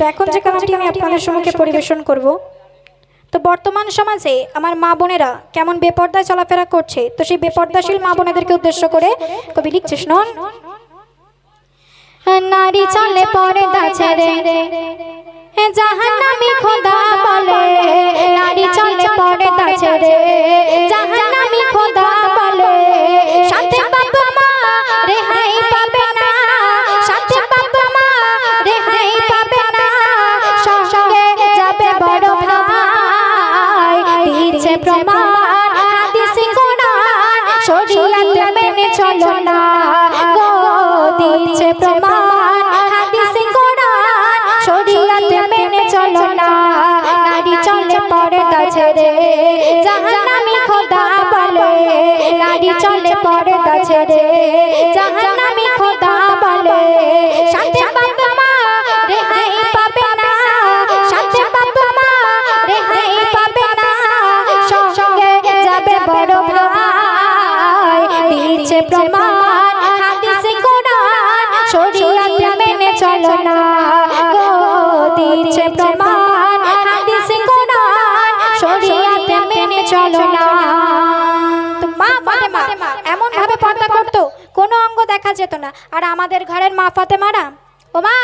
তো এখন যে গানটি আমি আপনাদের সম্মুখে পরিবেশন করব। তো বর্তমান সমাজে আমার মা বোনেরা কেমন বেপর্দায় চলাফেরা করছে, তো সেই বেপর্দাশীল মা বোনেদেরকে উদ্দেশ্য করে কবি লিখছে শুনুন নারী চলে পর্দা ছেড়ে, জাহান্নামী খোদা বলে, নারী চলে পর্দা ছেড়ে। দিচ্ছে প্রমাণ, হাদিসে কোরআন, শরীয়ত মেনে চলো না, নারী চলে পর্দা রে, জাহান্নামী খোদা বলে, নারী চলে পর্দা রে, জাহান্নামী খোদা যেত না। আর আমাদের ঘরের মা ফাতেমারা ও মা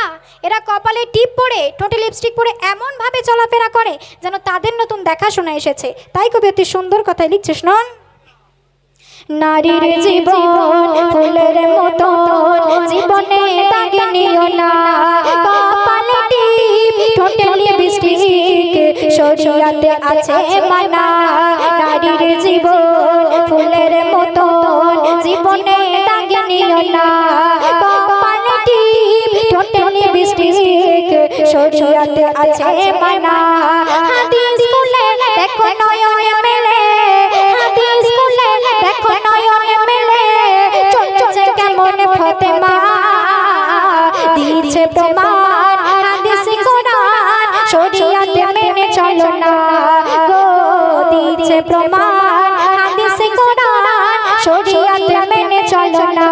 এরা কপালে টিপ পরে ঠোঁটে লিপস্টিক পরে এমন ভাবে চলাফেরা করে যেন তাদের নতুন দেখাশোনা এসেছে। তাই কবি অতি সুন্দর কথাই লিখছিস নন? নারীর জীবন ফুলের মতো জীবনে দাগে নিও না। কপালে টিপ ঠোঁটে লিপস্টিক শরীয়তে আছে মানা। নারীর জীবন ফুলের শরীয়তে আছে মানা। হাদিস খুলে দেখো নয়নে মেলে। হাদিস খুলে দেখো নয়নে মেলে। চলছে কেমন ফতেমা? দিচ্ছে প্রমাণ হাদিস কোরআন শরীয়তে মেনে চলো না। গো দিচ্ছে প্রমাণ হাদিস কোরআন শরীয়তে মেনে চলো না।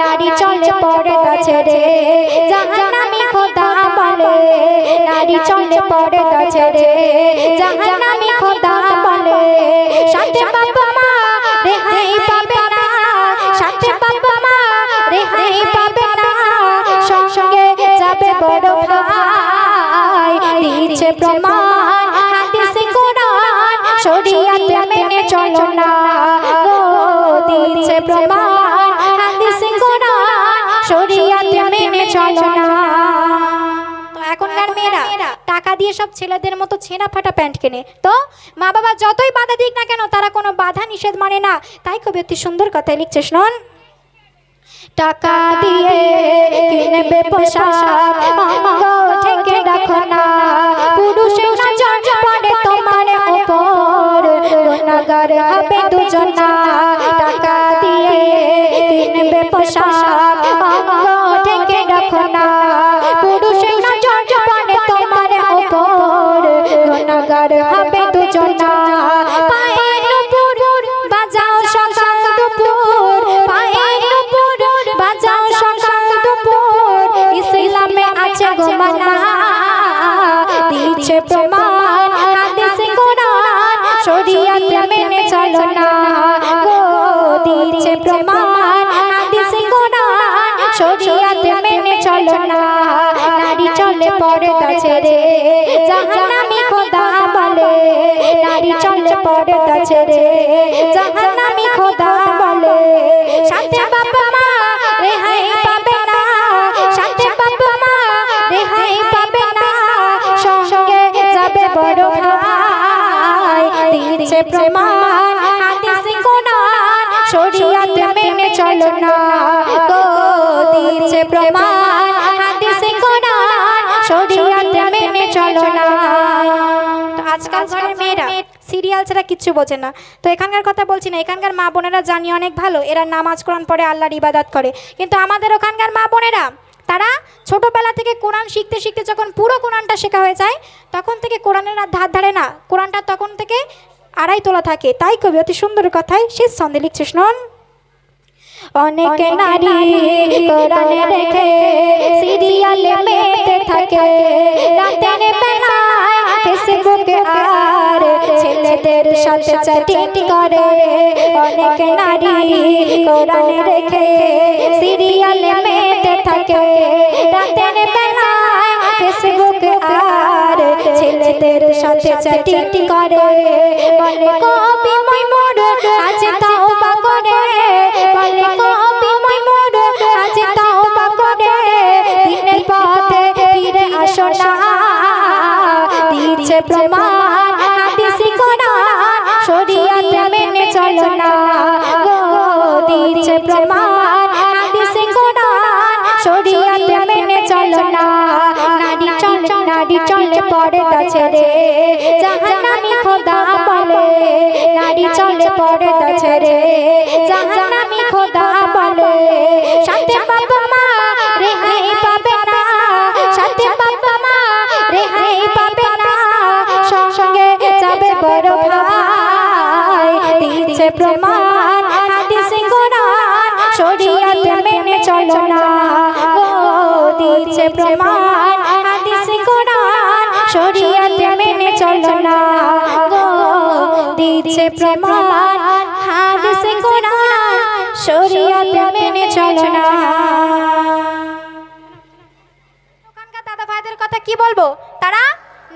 নারী চলে পর্দা ছেড়ে জাহান্নামী খোদা বলে নারী চলে পর্দা ছেড়ে জাহান্নামী খোদা বলে সাথে বাবা মা, রেহাই পাবে না। সাথে বাবা মা, রেহাই পাবে না। সঙ্গে যাবে বড় ভাই। দিচ্ছে প্রমাণ, হাদিস কোরআন, শরীয়ত সব ছেলেদের মতো ছেঁড়া ফাটা প্যান্ট কেনে। তো মা বাবা যতই বাধা দিক না কেন, তারা কোনো বাধা নিষেধ মানে না। তাই কবি অতি সুন্দর কথাই লিখছে শুনুন টাকা দিয়ে কিনবে পোশাক থেকে রাখো না। পুরুষের নজর পড়ে তোমার উপর গুণাগার হবে দুজনা। টাকা দিয়ে কিনবে পোশাক অঙ্গ থেকে রাখো না। আছে গোমানা দিচ্ছে প্রমাণ হাদিস কোরআন শরীয়ত মেনে চলো না। গো দিচ্ছে প্রমাণ হাদিস কোরআন শরীয়ত মেনে চলো না। নারী চলে পর্দা ছেড়ে জাহান্নামী খোদা বলে। নারী চলে পর্দা ছেড়ে জাহান্নামী খোদা তো সিরিয়াল ছাড়া কিচ্ছু বোঝে না তো এখানকার কথা বলছি না এখানকার মা বোনেরা জানি অনেক ভালো এরা নামাজ কোরআন পড়ে আল্লাহর ইবাদত করে কিন্তু আমাদের ওখানকার মা বোনেরা তারা ছোটবেলা থেকে কোরআন শিখতে শিখতে যখন পুরো কোরআনটা শেখা হয়ে যায়, তখন থেকে কোরআনের আর ধার ধারে না। কোরআনটা তখন থেকে আড়াই তোলা থাকে। তাই কবি অতি সুন্দর কথায় সে ছন্দে লিখছে শুনুন অনেক নারী দেখে থাকে। ছেলেদের সাথে চ্যাটিং করে। অনেক নারী সিরিয়ালে মেতে থাকে। রাতের সাথে চ্যাটিং করে। বলে কবি চলে চলে পর্দা ছেড়ে জাহান্নামী খোদা বলে, নারী চলে পরে পর্দা ছেড়ে জাহান্নামী খোদা বলে, সাথে বাবা মা রেহাই পাবে না। সাথে বাবা মা রেহাই পাবে না। সঙ্গে যাবে বড় ভাই। দিচ্ছে প্রমাণ, হাদিসে কোরআন, শরীয়ত মেনে চলো না। গো দিচ্ছে প্রমাণ। শরীয়ত মেনে চলো না গো। দিচ্ছে প্রমাণ, হাদিসে কোরআন, শরীয়ত মেনে চলো না। দাদা ভাইদের কথা কি বলব? তারা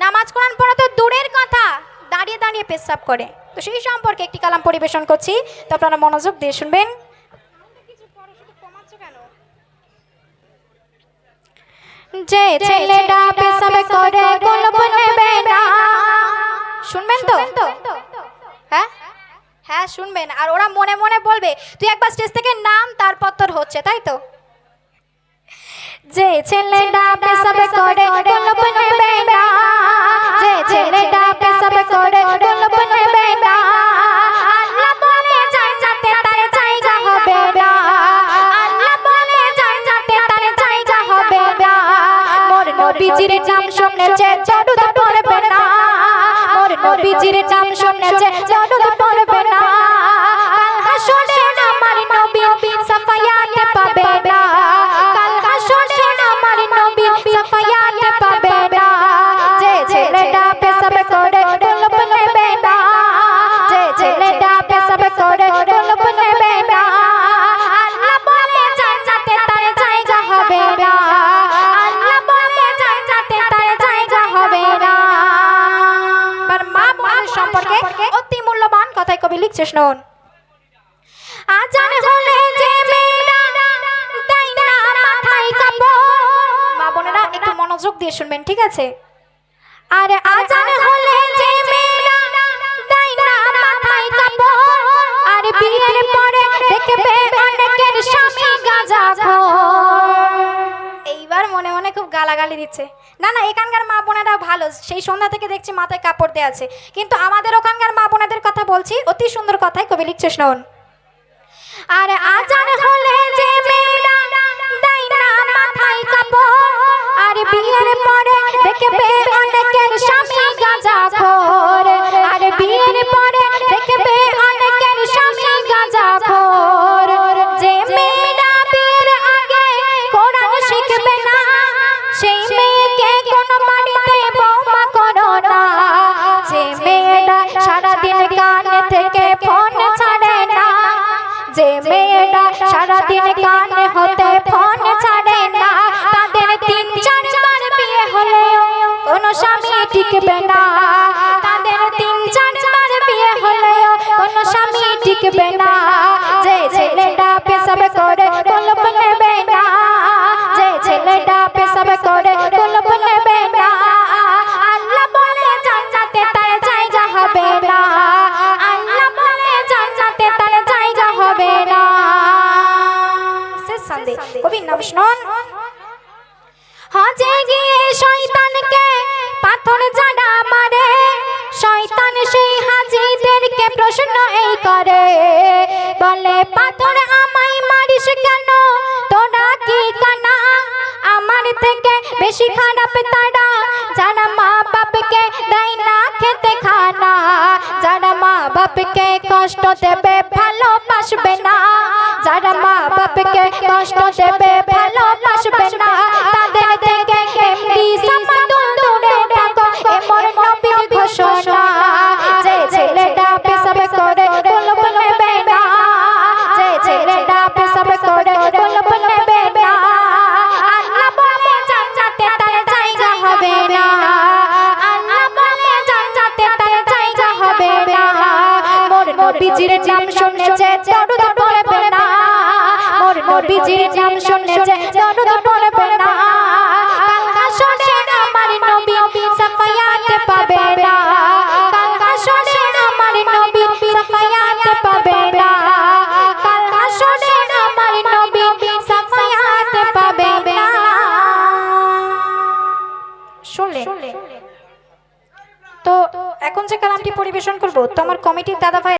নামাজ কোরআন পড়া তো দূরের কথা। দাঁড়িয়ে দাঁড়িয়ে পেশাব করে। তো সেই সম্পর্কে একটি কালাম পরিবেশন করছি। তো আপনারা মনোযোগ দিয়ে শুনবেন। যে ছেলেটা পেশাব করে কলপ নেবে না। শুনবেন তো? হ্যাঁ? হ্যাঁ শুনবেন। আর ওরা মনে মনে বলবে তুই একবার স্টেজ থেকে নাম তারপর তোর হচ্ছে তাই তো? যে ছেলেটা পেশাব করে কলপ নেবে না। যে ছেলেটা পেশাব করে কলপ নেবে শুনেছে দরুদ পড়বে না। মোর নবীজির নাম শুনেছে লিখছে শুনুন আজান হলে যে বোনেরা, একটু মনোযোগ দিয়ে শুনবেন, ঠিক আছে? আর আজান হলে যে মেয়েরা তাই না মাথায় কাপড়? আর বিয়ের পরে দেখবে গালাগালি দিচ্ছে। না না, এখানকার মা বোনেরা ভালো। সেই সন্ধ্যা থেকে দেখছি মাথায় কাপড় দেওয়া আছে। কিন্তু আমাদের ওখানকার মা বোনেদের কথা বলছি, অতি সুন্দর কথাই কবি লিখছে শোন আর আজান হলে যে মেয়েরা দেয় না মাথায় কাপড়, আর বিয়ের পরে দেখবে অনেকের স্বামী গাঁজা খোর। সারাদিন কান হতে ফোন ছাড়ে না। তাদের তিন চারবার বিয়ে হলেও কোনো স্বামী টিকবে না। করে বলে, পাথর আমায় মারিস কেন? তোরা কি কানা? আমার থেকে বেশি খারাপ তারা। যারা মা বাপকে দেয় না খেতে খানা যারা মা বাপকে কষ্ট দেবে, ভালোবাসবে না। যারা মা বাপকে কষ্ট দেবে নবীজির নাম শুনেছে দরুদ পড়বে না। কাল হাসরে আমার নবী সাফায়াত পাবে না। কাল হাসরে আমার নবী সাফায়াত পাবে না। কাল হাসরে আমার নবী সাফায়াত পাবে না। শুনলে তো এখন যে কালামটি পরিবেশন করব তো আমার কমিটির দাদা ভাই